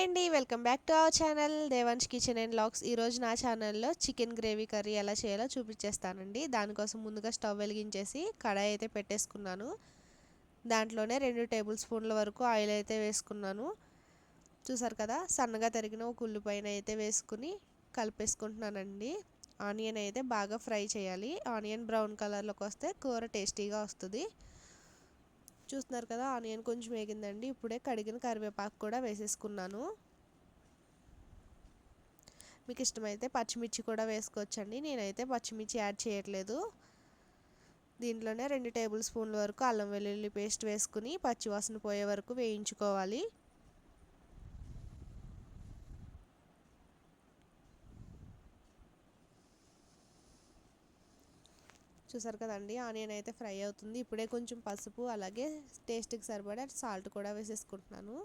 Hi అండి welcome back to our channel Devans kitchen and vlogs. ఈరోజు నా ఛానల్లో చికెన్ గ్రేవీ కర్రీ ఎలా చేయాలో చూపించేస్తానండి దానికోసం ముందుగా స్టవ్ వెలిగించేసి కడాయి అయితే పెట్టేసుకున్నాను. దాంట్లోనే రెండు టేబుల్ స్పూన్ల వరకు ఆయిల్ అయితే వేసుకున్నాను. చూసారు కదా సన్నగా తరిగిన ఒక ఉల్లిపాయన అయితే వేసుకుని కలిపేసుకుంటున్నానండి. ఆనియన్ అయితే బాగా ఫ్రై చేయాలి. ఆనియన్ బ్రౌన్ కలర్లోకి వస్తే కూర టేస్టీగా వస్తుంది. చూస్తున్నారు కదా ఆనియన్ కొంచెం వేగిందండి. ఇప్పుడే కడిగిన కరివేపాకు కూడా వేసేసుకున్నాను. మీకు ఇష్టమైతే పచ్చిమిర్చి కూడా వేసుకోవచ్చండి. నేనైతే పచ్చిమిర్చి యాడ్ చేయట్లేదు. దీంట్లోనే రెండు టేబుల్ స్పూన్ల వరకు అల్లం వెల్లుల్లి పేస్ట్ వేసుకుని పచ్చివాసన పోయే వరకు వేయించుకోవాలి. చూసారు కదండి ఆనియన్ అయితే ఫ్రై అవుతుంది. ఇప్పుడే కొంచెం పసుపు అలాగే టేస్ట్కి సరిపడా సాల్ట్ కూడా వేసేసుకుంటున్నాను.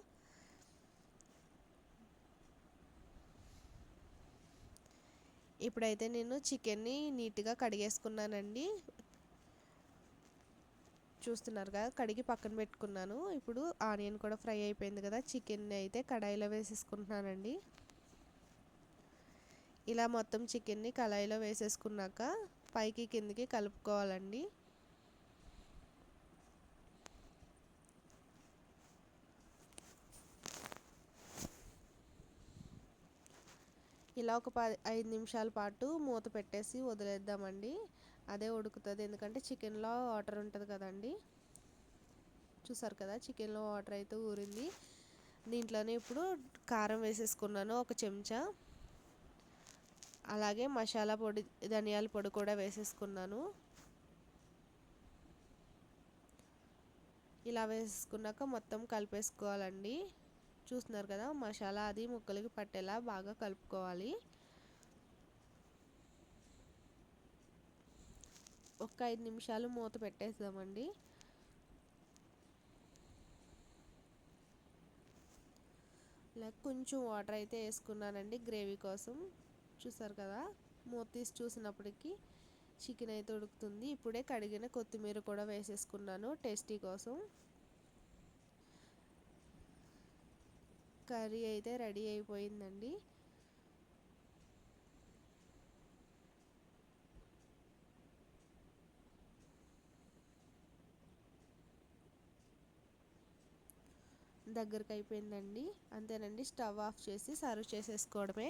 ఇప్పుడైతే నేను చికెన్ని నీట్గా కడిగేసుకున్నానండి. చూస్తున్నారు కదా కడిగి పక్కన పెట్టుకున్నాను. ఇప్పుడు ఆనియన్ కూడా ఫ్రై అయిపోయింది కదా చికెన్ అయితే కడాయిలో వేసేసుకుంటున్నానండి. ఇలా మొత్తం చికెన్ని కళాయిలో వేసేసుకున్నాక పైకి కిందికి కలుపుకోవాలండి. ఇలా ఒక పది ఐదు నిమిషాల పాటు మూత పెట్టేసి వదిలేద్దామండి. అదే ఉడుకుతుంది. ఎందుకంటే చికెన్లో వాటర్ ఉంటుంది కదండి. చూసారు కదా చికెన్లో వాటర్ అయితే ఊరింది. దీంట్లోనే ఇప్పుడు కారం వేసేసుకున్నాను ఒక చెంచా. అలాగే మసాలా పొడి ధనియాల పొడి కూడా వేసేసుకున్నాను. ఇలా వేసుకున్నాక మొత్తం కలిపేసుకోవాలండి. చూస్తున్నారు కదా మసాలా అది ముక్కలకి పట్టేలా బాగా కలుపుకోవాలి. ఒక ఐదు నిమిషాలు మూత పెట్టేద్దామండి. ఇలా కొంచెం వాటర్ అయితే వేసుకున్నానండి గ్రేవీ కోసం. చూసారు కదా? మూత తీసి చూసినప్పటికీ చికెన్ అయితే ఉడుకుతుంది. ఇప్పుడే కడిగిన కొత్తిమీర కూడా వేసేసుకున్నాను టేస్టీ కోసం. కర్రీ అయితే రెడీ అయిపోయిందండి. దగ్గరకు అయిపోయిందండి. అంతేనండి స్టవ్ ఆఫ్ చేసి సర్వ్ చేసేసుకోవడమే.